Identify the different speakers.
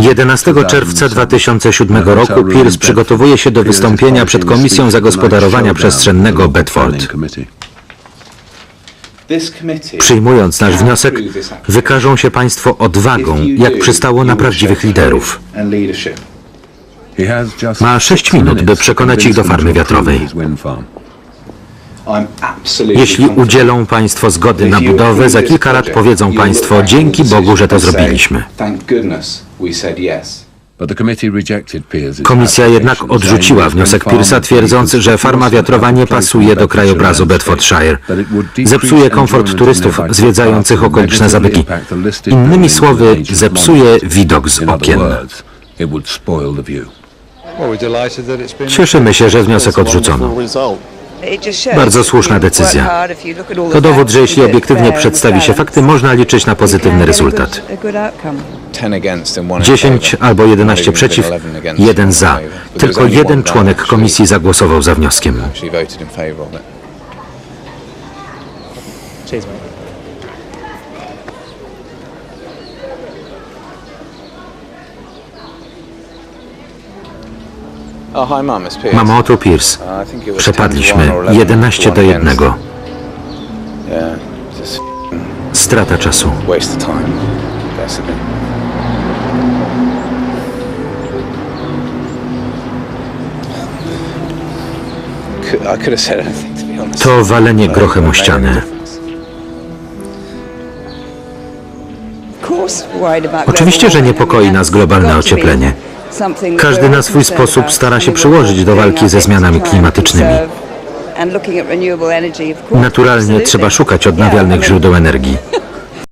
Speaker 1: 11 czerwca 2007 roku Pierce przygotowuje się do wystąpienia przed Komisją Zagospodarowania Przestrzennego Bedford. Przyjmując nasz wniosek, wykażą się Państwo odwagą, jak przystało na prawdziwych liderów.
Speaker 2: Ma 6 minut, by przekonać ich do farmy wiatrowej.
Speaker 1: Jeśli udzielą Państwo zgody na budowę, za kilka lat powiedzą Państwo dzięki Bogu, że to zrobiliśmy. Komisja jednak odrzuciła wniosek Pierce'a, twierdząc, że farma wiatrowa nie pasuje do krajobrazu Bedfordshire. Zepsuje komfort turystów zwiedzających okoliczne zabytki. Innymi słowy, zepsuje widok z okien. Cieszymy się, że wniosek odrzucono.
Speaker 3: Bardzo słuszna decyzja.
Speaker 1: To dowód, że jeśli obiektywnie przedstawi się fakty, można liczyć na pozytywny rezultat. 10 albo 11 przeciw, jeden za. Tylko jeden członek komisji zagłosował za wnioskiem. Mamo, tu Pierce. Przepadliśmy 11 do 1. Strata czasu. To walenie grochem o ścianę. Oczywiście, że niepokoi nas globalne ocieplenie. Każdy na swój sposób stara się przyłożyć do walki ze zmianami klimatycznymi. Naturalnie trzeba szukać odnawialnych źródeł energii.